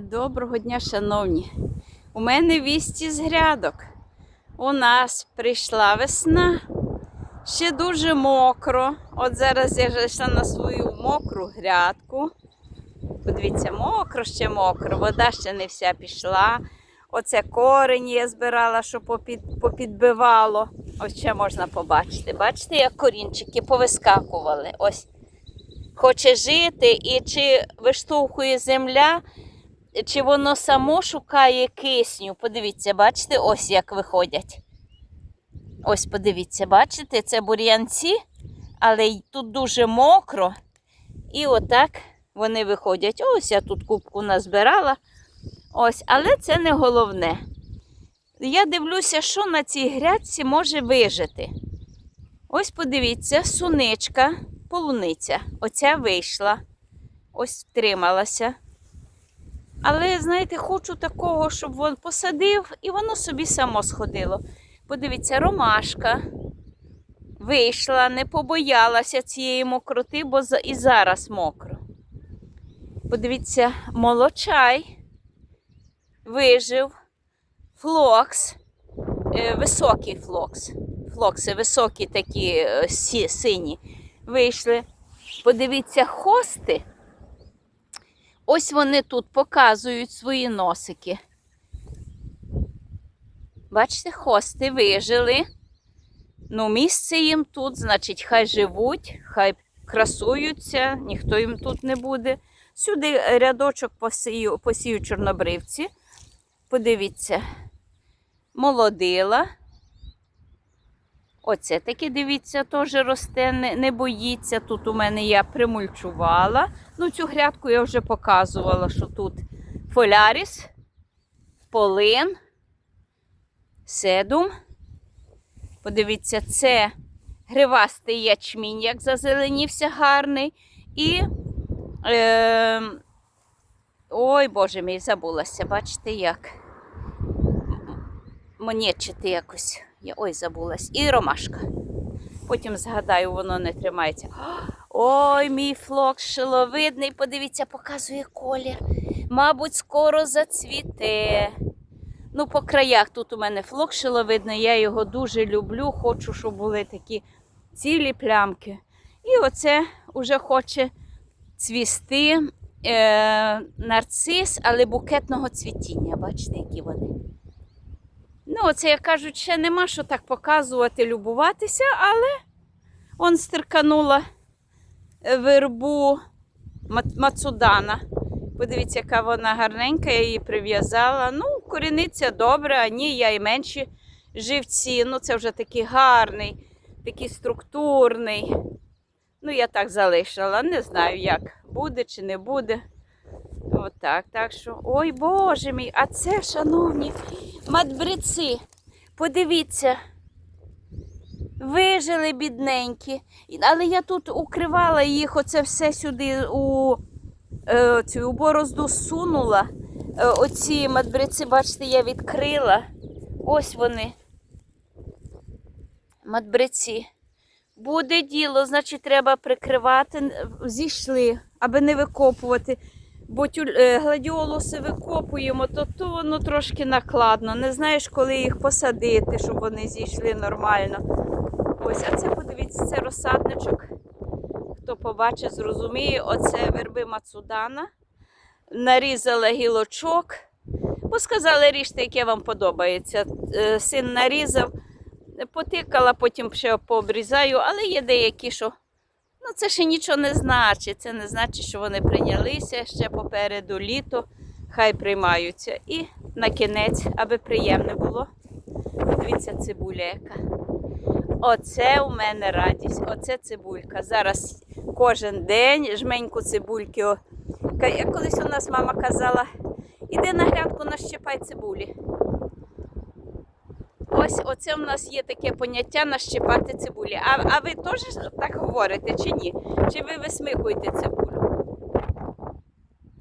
Доброго дня, шановні. У мене вісті з грядок. У нас прийшла весна. Ще дуже мокро. От зараз я зайшла на свою мокру грядку. Подивіться, мокро ще мокро, вода ще не вся пішла. Оце корені я збирала, що попід, попідбивало. Ось ще можна побачити. Бачите, як корінчики повискакували. Ось. Хоче жити, і чи виштовхує земля, чи воно само шукає кисню. Подивіться, бачите, ось як виходять. Ось подивіться, бачите, це бур'янці, але тут дуже мокро. І отак вони виходять. Ось я тут кубку назбирала. Ось, але це не головне. Я дивлюся, що на цій грядці може вижити. Ось подивіться, суничка, полуниця. Оця вийшла. Ось втрималася. Але, знаєте, хочу такого, щоб він посадив і воно собі само сходило. Подивіться, ромашка вийшла, не побоялася цієї мокроти, бо і зараз мокро. Подивіться, молочай вижив, флокс, е, високий флокс. Флокси високі такі е, сині вийшли. Подивіться, хости. Ось вони тут показують свої носики. Бачите, хости вижили. Ну, місце їм тут, значить, хай живуть, хай красуються, ніхто їм тут не буде. Сюди рядочок посію, посію чорнобривці. Подивіться, молодила. Оце таке, дивіться, теж росте, не, не боїться. Тут у мене я примульчувала. Ну, цю грядку я вже показувала, що тут фоляріс, полин, седум. Подивіться, це гривастий ячмінь, як зазеленівся гарний. І. Е, ой, Боже мій, забулася, бачите як. Монєчити якось. Я, ой, забулась. І ромашка. Потім згадаю, воно не тримається. Ой, мій флок шиловидний, подивіться, показує колір. Мабуть, скоро зацвіте. Ну, по краях тут у мене флок шиловидний, я його дуже люблю, хочу, щоб були такі цілі плямки. І оце вже хоче цвісти е, нарцис, але букетного цвітіння. Бачите, які вони. Ну, оце, як кажуть, ще нема що так показувати, любуватися, але он стерканула вербу Мат- Мацудана. Подивіться, яка вона гарненька, я її прив'язала. Ну, коріниться добре, а ні, я і менші живці. Ну, це вже такий гарний, такий структурний. Ну, я так залишила. Не знаю, як буде чи не буде. Отак. Так що, ой Боже мій, а це, шановні, матбриці. Подивіться. Вижили бідненькі. Але я тут укривала їх, оце все сюди у, е, цю, у борозду сунула. Е, оці матбриці, бачите, я відкрила. Ось вони. Матбриці. Буде діло, значить, треба прикривати, зійшли, аби не викопувати. Бо е, гладіолуси викопуємо, то, то воно трошки накладно. Не знаєш, коли їх посадити, щоб вони зійшли нормально. Ось, а це подивіться, це розсадничок. Хто побачить, зрозуміє, оце верби Мацудана. Нарізала гілочок. Бо сказали, ріжте, яке вам подобається. Е, Син нарізав, потикала, потім ще пообрізаю, але є деякі, що ну, це ще нічого не значить. Це не значить, що вони прийнялися ще попереду літо, хай приймаються. І на кінець, аби приємне було. Подивіться, цибуля яка. Оце у мене радість, оце цибулька. Зараз кожен день жменьку цибульки. Як Колись у нас мама казала, іди на грядку, нащипай цибулі. Ось оце в нас є таке поняття нащипати цибулі. А, а ви теж так говорите чи ні? Чи ви висмикуєте цибулю?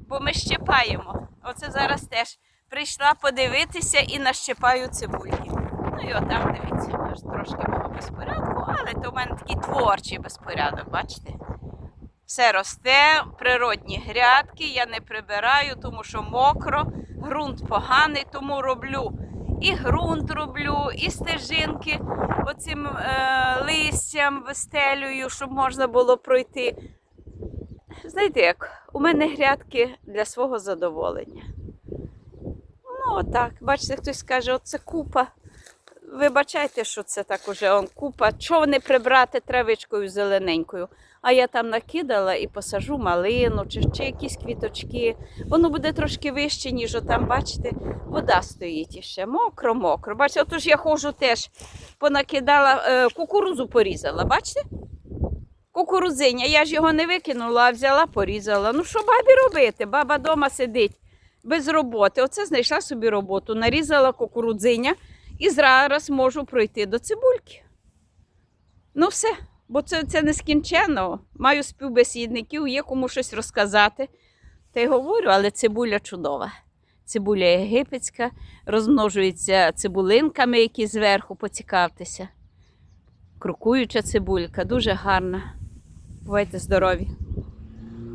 Бо ми щипаємо. Оце зараз теж прийшла подивитися і нащипаю цибульки. Ну і отам дивіться, аж трошки мого безпорядку, але то в мене такий творчий безпорядок, бачите? Все росте, природні грядки, я не прибираю, тому що мокро, ґрунт поганий, тому роблю і ґрунт роблю, і стежинки оцим е, листям вистелюю, щоб можна було пройти. Знаєте як, у мене грядки для свого задоволення. Ну, отак. Бачите, хтось каже, оце купа. Вибачайте, що це так уже он купа. Чого не прибрати травичкою зелененькою? А я там накидала і посажу малину чи ще якісь квіточки. Воно буде трошки вище, ніж отам, бачите, вода стоїть іще. Мокро, мокро. Бачите, отож я ходжу теж понакидала, е, кукурузу порізала, бачите? Кукурузиня, я ж його не викинула, а взяла, порізала. Ну що бабі робити? Баба вдома сидить без роботи. Оце знайшла собі роботу, нарізала кукурудзиня і зараз можу пройти до цибульки. Ну все, бо це, це нескінченно. Маю співбесідників, є кому щось розказати. Та й говорю, але цибуля чудова. Цибуля єгипетська, розмножується цибулинками, які зверху поцікавтеся. Крокуюча цибулька, дуже гарна. Бувайте здорові!